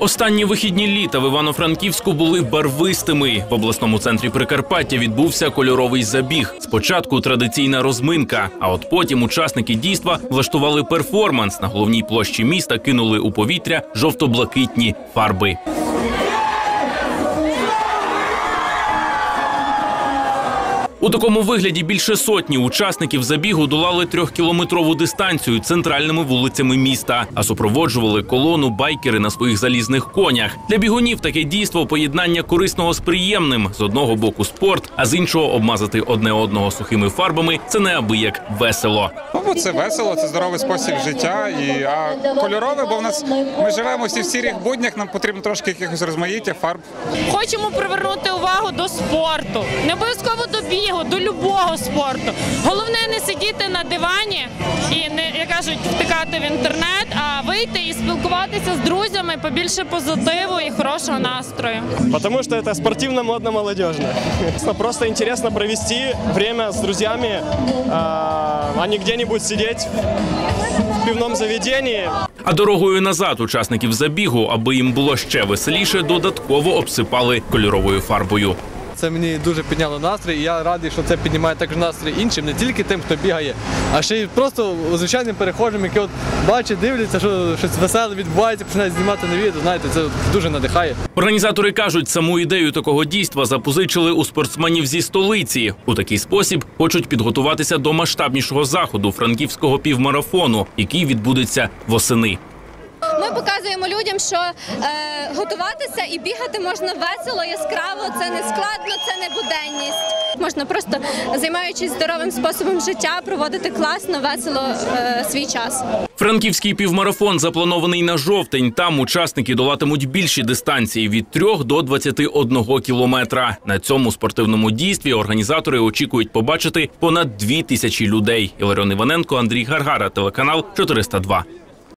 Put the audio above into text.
Останні вихідні літа в Івано-Франківську були барвистими. В обласному центрі Прикарпаття відбувся кольоровий забіг. Спочатку традиційна розминка, а от потім учасники дійства влаштували перформанс. На головній площі міста кинули у повітря жовто-блакитні фарби. У такому вигляді більше сотні учасників забігу долали трьохкілометрову дистанцію центральними вулицями міста, а супроводжували колону байкери на своїх залізних конях. Для бігунів таке дійство поєднання корисного з приємним з одного боку спорт, а з іншого обмазати одне одного сухими фарбами це неабияк весело. Ну, це весело, це здоровий спосіб життя. І а кольорове, бо в нас ми живемо всі в сірих буднях. Нам потрібно трошки якихось розмаїття, фарб. Хочемо привернути увагу до спорту, не обов'язково до бігу, до любого спорту. Головне не сидіти на дивані і не як кажуть, втикати в інтернет, а вийти і спілкуватися з друзями, побільше позитиву і хорошого настрою. Потому что это спортивно-модно-молодежно. Просто интересно провести время с друзьями, а не где-нибудь сидеть в пивном заведении. А дорогою назад учасників забігу, аби їм було ще веселіше, додатково обсипали кольоровою фарбою. Це мені дуже підняло настрій, і я радий, що це піднімає також настрій іншим, не тільки тим, хто бігає, а ще й просто звичайним перехожим, які от бачать, дивляться, що щось веселе відбувається, починають знімати на відео. Знаєте, це дуже надихає. Організатори кажуть, саму ідею такого дійства запозичили у спортсменів зі столиці. У такий спосіб хочуть підготуватися до масштабнішого заходу франківського півмарафону, який відбудеться восени. Показуємо людям, що е, готуватися і бігати можна весело, яскраво. Це не складно, це не буденність. Можна просто займаючись здоровим способом життя, проводити класно, весело е, свій час. Франківський півмарафон запланований на жовтень. Там учасники долатимуть більші дистанції від 3 до 21 кілометра. На цьому спортивному дійстві організатори очікують побачити понад дві тисячі людей. Іларіон Іваненко, Андрій Гаргара, телеканал 402.